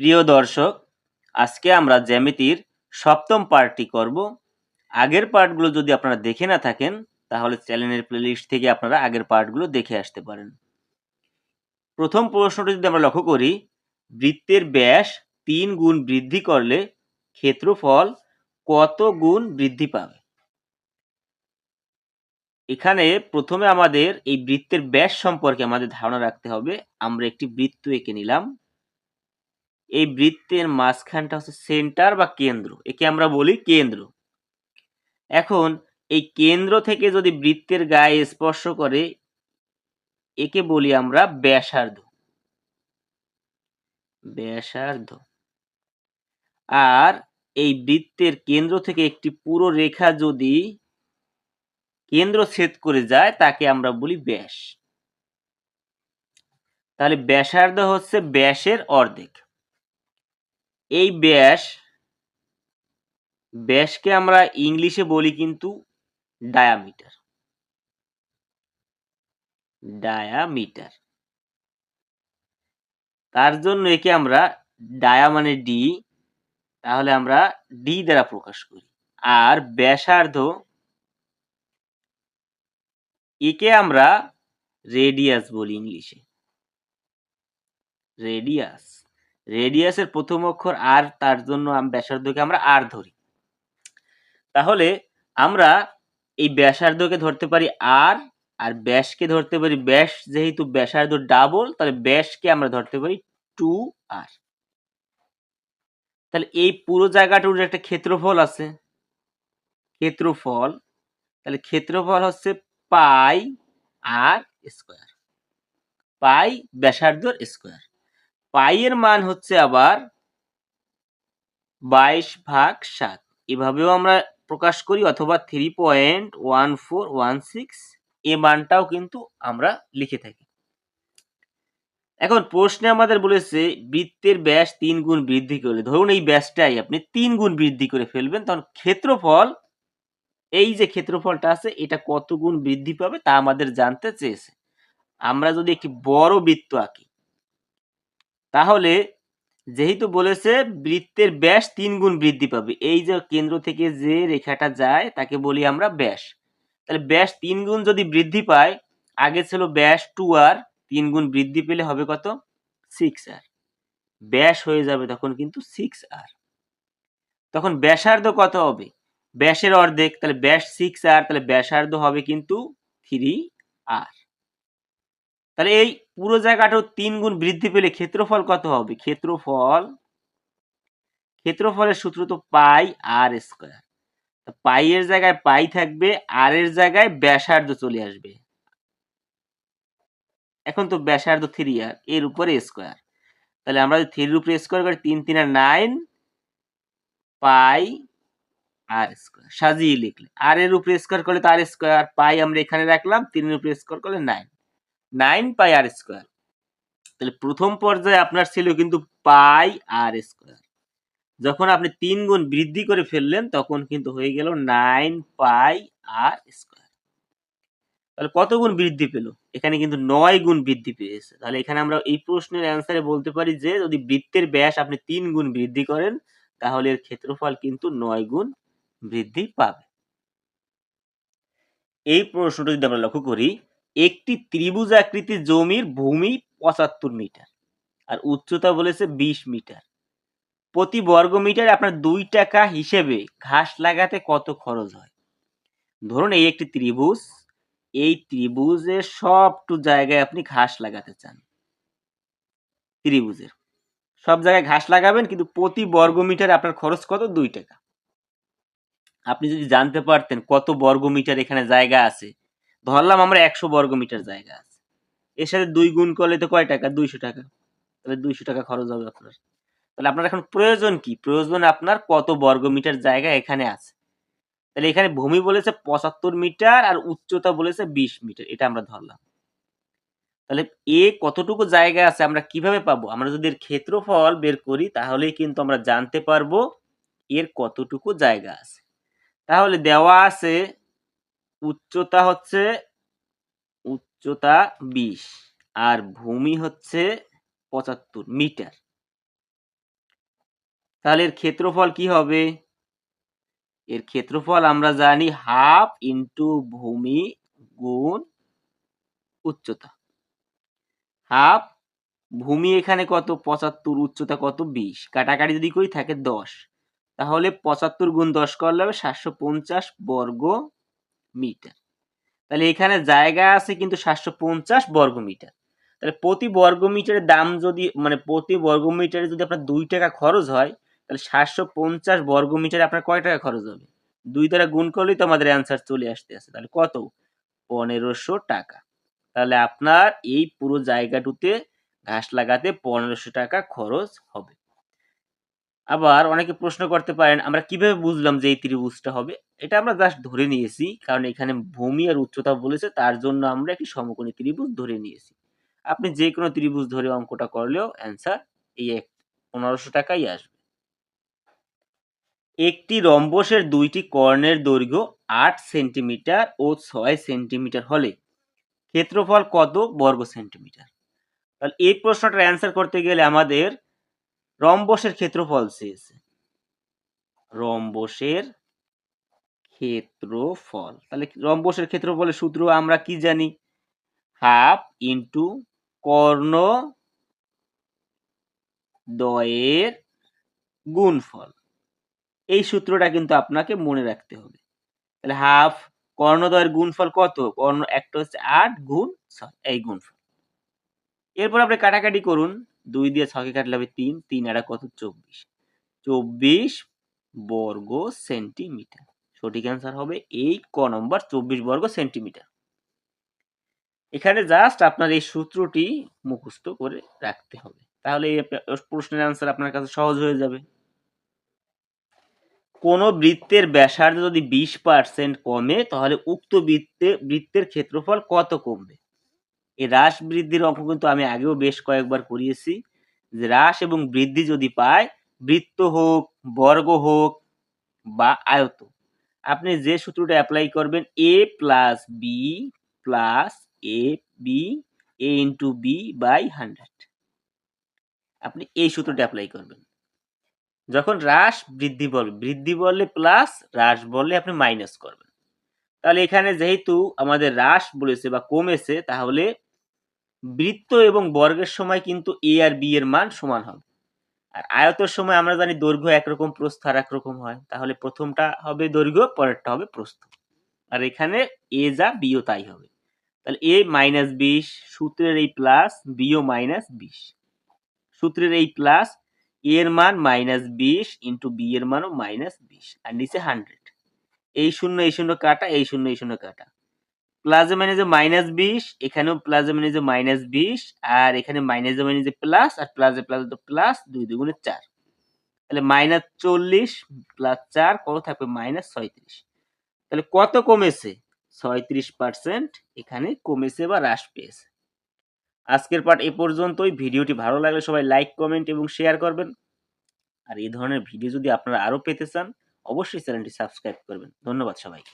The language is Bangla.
প্রিয় দর্শক, আজকে আমরা জ্যামিতির সপ্তম পার্টটি করব। আগের পার্টগুলো যদি আপনারা দেখে না থাকেন, তাহলে চ্যানেলের প্লেলিস্ট থেকে আপনারা আগের পার্টগুলো দেখে আসতে পারেন। প্রথম প্রশ্নটি যদি আমরা লক্ষ্য করি, বৃত্তের ব্যাস তিন গুণ বৃদ্ধি করলে ক্ষেত্রফল কত গুণ বৃদ্ধি পাবে? এখানে প্রথমে আমাদের এই বৃত্তের ব্যাস সম্পর্কে আমাদের ধারণা রাখতে হবে। আমরা একটি বৃত্ত এঁকে নিলাম। এই বৃত্তের মাঝখানটা হচ্ছে সেন্টার বা কেন্দ্র। একে আমরা বলি কেন্দ্র। এখন এই কেন্দ্র থেকে যদি বৃত্তের গায়ে স্পর্শ করে, একে বলি আমরা ব্যাসার্ধ। ব্যাসার্ধ। আর এই বৃত্তের কেন্দ্র থেকে একটি পুরো রেখা যদি কেন্দ্র ছেদ করে যায়, তাকে আমরা বলি ব্যাস। তাহলে ব্যাসার্ধ হচ্ছে ব্যাসের অর্ধেক। এই ব্যাস, ব্যাসকে আমরা ইংলিশে বলি কিন্তু ডায়ামিটার ডায়ামিটার তার জন্য একে আমরা ডায়া মানে ডি তাহলে আমরা ডি দ্বারা প্রকাশ করি। আর ব্যাসার্ধ, একে আমরা রেডিয়াস বলি ইংলিশে। রেডিয়াস রেডিয়াসের প্রথম অক্ষর আর তার জন্য ব্যাসার্ধকে আমরা আর ধরি। তাহলে আমরা এই ব্যাসার্ধকে ধরতে পারি আর আর ব্যাসকে ধরতে পারি ব্যাস, যেহেতু ব্যাসার্ধ ডাবল তাহলে ব্যাসকে আমরা ধরতে পারি টু আর তাহলে এই পুরো জায়গাটার একটা ক্ষেত্রফল আছে। ক্ষেত্রফল, তাহলে ক্ষেত্রফল হচ্ছে পাই আর স্কোয়ার পাই ব্যাসার্ধর স্কোয়ার পাইয়ের মান হচ্ছে আবার বাইশ ভাগ সাত। এভাবেও আমরা প্রকাশ করি অথবা three point one four one six এ মানটাও কিন্তু আমরা লিখে থাকি। এখন প্রশ্নে আমাদের বলেছে বৃত্তের ব্যাস তিন গুণ বৃদ্ধি করলে, ধরুন এই ব্যাসটাই আপনি তিন গুণ বৃদ্ধি করে ফেলবেন, তখন ক্ষেত্রফল, এই যে ক্ষেত্রফলটা আছে, এটা কত গুণ বৃদ্ধি পাবে তা আমাদের জানতে চেয়েছে। আমরা যদি একটি বড় বৃত্ত আঁকি তাহলে যেহেতু বলেছে বৃত্তের ব্যাস তিন গুণ বৃদ্ধি পাবে, এই যে কেন্দ্র থেকে যে রেখাটা যায় তাকে বলি আমরা ব্যাস। তাহলে ব্যাস তিন গুণ যদি বৃদ্ধি পায়, আগে ছিল ব্যাস টু আর, তিন গুণ বৃদ্ধি পেলে হবে কত? Six r. ব্যাস হয়ে যাবে তখন কিন্তু সিক্স আর। তখন ব্যাসার্ধ কত হবে? ব্যাসের অর্ধেক, তাহলে ব্যাস সিক্স আর, তাহলে ব্যাসার্ধ হবে কিন্তু থ্রি আর। তাহলে এই পুরো জায়গাটাও তিন গুণ বৃদ্ধি পেলে ক্ষেত্রফল কত হবে? ক্ষেত্রফল, ক্ষেত্রফলের সূত্র তো পাই আর স্কোয়ার পাই এর জায়গায় পাই থাকবে আর এর জায়গায় ব্যাসার্ধ চলে আসবে। এখন তো ব্যাসার্ধ থ্রি আর, এর উপরে স্কোয়ার তাহলে আমরা থ্রির উপরে স্কোয়ার করি, তিন তিন আর নাইন পাই আর স্কোয়ার সাজিয়ে লিখলে আর এর উপরে স্কোয়ার করলে তো আর স্কোয়ার পাই আমরা এখানে রাখলাম, তিনের উপরে স্কোয়ার করলে nine nine pi r square. তাহলে প্রথম পর্যায়ে আপনার ছিল কিন্তু পাই আর স্কোয়ার। যখন আপনি তিন গুণ বৃদ্ধি করে ফেললেন, তখন কিন্তু হয়ে গেল নাইন পাই আর স্কোয়ার। তাহলে কত গুণ বৃদ্ধি পেল? এখানে কিন্তু নয় গুণ বৃদ্ধি পেয়েছে। তাহলে এখানে আমরা এই প্রশ্নের অ্যান্সারে বলতে পারি যে, যদি বৃত্তের ব্যাস আপনি তিন গুণ বৃদ্ধি করেন, তাহলে এর ক্ষেত্রফল কিন্তু নয় গুণ বৃদ্ধি পাবে। এই প্রশ্নটা যদি আমরা লক্ষ্য করি একটি ত্রিভুজ আকৃতি জমির ভূমি পঁচাত্তর মিটার আর উচ্চতা বলেছে বিশ মিটার। প্রতি বর্গ মিটারে আপনার দুই টাকা হিসেবে ঘাস লাগাতে কত খরচ হয়? ধরুন এই একটি ত্রিভুজ, এই ত্রিভুজের সবটু জায়গায় আপনি ঘাস লাগাতে চান। ত্রিভুজের। সব জায়গায় ঘাস লাগাবেন, কিন্তু প্রতি বর্গ মিটারে আপনার খরচ কত? দুই টাকা। আপনি যদি জানতে পারতেন কত বর্গ মিটার এখানে জায়গা আছে ধরলাম আমরা একশো বর্গ মিটার জায়গা আছে। এর সাথে দুই গুণ করলে তো কয় টাকা? দুইশো টাকা। তাহলে দুইশো টাকা খরচ হবে আপনার। তাহলে আপনার এখন প্রয়োজন কি? প্রয়োজন আপনার কত বর্গ মিটার জায়গা এখানে আছে। তাহলে এখানে ভূমি বলেছে পঁচাত্তর মিটার আর উচ্চতা বলেছে বিশ মিটার। এটা আমরা ধরলাম। তাহলে এ কতটুকু জায়গা আছে আমরা কীভাবে পাবো? আমরা যদি এর ক্ষেত্রফল বের করি, তাহলেই কিন্তু আমরা জানতে পারব এর কতটুকু জায়গা আছে। তাহলে দেওয়া আছে উচ্চতা হচ্ছে উচ্চতা বিশ, আর ভূমি হচ্ছে পঁচাত্তর মিটার। তাহলে এর ক্ষেত্রফল কি হবে? এর ক্ষেত্রফল আমরা জানি হাফ ইন্টু ভূমি গুণ উচ্চতা। হাফ, ভূমি এখানে কত? পঁচাত্তর, উচ্চতা কত? বিশ। কাটাকাটি যদি করি থাকে দশ। তাহলে পঁচাত্তর গুণ দশ করলে হবে সাতশো পঞ্চাশ বর্গ মিটার। তাহলে এখানে জায়গা আছে কিন্তু সাতশো পঞ্চাশ বর্গ মিটার। তাহলে প্রতি বর্গ মিটারের দাম যদি মানে প্রতি বর্গ মিটারে যদি আপনার দুই টাকা খরচ হয়, তাহলে সাতশো পঞ্চাশ বর্গ মিটারে আপনার কয় টাকা খরচ হবে? দুই দ্বারা গুণ করলেই তো আমাদের অ্যান্সার চলে আসতে আছে। তাহলে কত? পনেরোশো টাকা। তাহলে আপনার এই পুরো জায়গাটুতে ঘাস লাগাতে পনেরোশো টাকা খরচ হবে। আবার অনেকে প্রশ্ন করতে পারেন, আমরা কীভাবে বুঝলাম যে এই ত্রিভুজটা হবে? এটা আমরা জাস্ট ধরে নিয়েছি, কারণ এখানে ভূমি আর উচ্চতা বলেছে, তার জন্য আমরা একটি সমকোণী ত্রিভুজ ধরে নিয়েছি। আপনি যে কোনো ত্রিভুজ ধরে অঙ্কটা করলেও অ্যান্সার এই এক, পনেরোশো টাকাই আসবে। একটি রম্বসের দুইটি কর্ণের দৈর্ঘ্য আট সেন্টিমিটার ও ছয় সেন্টিমিটার হলে ক্ষেত্রফল কত? বর্গ সেন্টিমিটার। তাহলে এই প্রশ্নটার অ্যান্সার করতে গেলে আমাদের রম্বসের ক্ষেত্রফল চেয়েছে রম্বসের ক্ষেত্রফল। তাহলে রম্বসের ক্ষেত্রফলের সূত্র আমরা কি জানি? হাফ ইন্টু কর্ণ দয়ের গুণফল। এই সূত্রটা কিন্তু আপনাকে মনে রাখতে হবে। তাহলে হাফ কর্ণদয়ের গুণফল কত? কর্ণ একটা হচ্ছে আট গুণ এই গুণফল। এরপর আপনি কাটাকাটি করুন। দুই দিয়ে ছকে কাটলে হবে তিন তিন এটা কত? চব্বিশ। চব্বিশ বর্গ সেন্টিমিটার। সঠিক অ্যান্সার হবে এই ক নম্বর চব্বিশ বর্গ সেন্টিমিটার। এখানে জাস্ট আপনার এই সূত্রটি মুখস্থ করে রাখতে হবে। তাহলে এই প্রশ্নের অ্যান্সার আপনার কাছে সহজ হয়ে যাবে। কোনো বৃত্তের ব্যাসার্ধ যদি বিশ পার্সেন্ট কমে, তাহলে উক্ত বৃত্তে, বৃত্তের ক্ষেত্রফল কত কমবে? এই হ্রাস বৃদ্ধির অঙ্ক কিন্তু আমি আগেও বেশ কয়েকবার করিয়েছি যে হ্রাস এবং বৃদ্ধি যদি পায়, বৃত্ত হোক, বর্গ হোক বা আয়ত, আপনি যে সূত্রটা অ্যাপ্লাই করবেন A plus B plus A B A into B by hundred আপনি এই সূত্রটা অ্যাপ্লাই করবেন। যখন হ্রাস বৃদ্ধি বলবে বৃদ্ধি বললে প্লাস হ্রাস বললে আপনি মাইনাস করবেন। তাহলে এখানে যেহেতু আমাদের হ্রাস বলেছে বা কমেছে, তাহলে বৃত্ত এবং বর্গের সময় কিন্তু এ আর বি এর মান সমান হবে। আর আয়তের সময় আমরা জানি দৈর্ঘ্য একরকম, প্রস্থ আর একরকম হয়। তাহলে প্রথমটা হবে দৈর্ঘ্য, পরেরটা হবে প্রস্থ। আর এখানে এ যা বিও তাই হবে। তাহলে এ মাইনাস বিশ, সূত্রের এই প্লাস বিও মাইনাস বিশ। সূত্রের এই প্লাস এ এর মান মাইনাস বিশ ইন্টু বি এর মানও মাইনাস বিশ। আর নিচে হান্ড্রেড এই শূন্য এই শূন্য কাটা, এই শূন্য এই শূন্য কাটা। প্লাজে মাইনাসে মাইনাস বিশ, এখানেও প্লাজে মাইনাসে মাইনাস বিশ, আর এখানে মাইনাসে মাইনাসে প্লাস আর প্লাজে তো প্লাস দুই দুগুণে চার। তাহলে মাইনাস চল্লিশ প্লাস চার, কত থাকবে? মাইনাস ছয়ত্রিশ। তাহলে কত কমেছে? ছয়ত্রিশ পার্সেন্ট এখানে কমেছে বা হ্রাস পেয়েছে। আজকের পার্ট এ পর্যন্তই। ভিডিওটি ভালো লাগলে সবাই লাইক কমেন্ট এবং শেয়ার করবেন। আর এই ধরনের ভিডিও যদি আপনারা আরও পেতে চান, অবশ্যই চ্যানেলটি সাবস্ক্রাইব করবেন। ধন্যবাদ সবাইকে।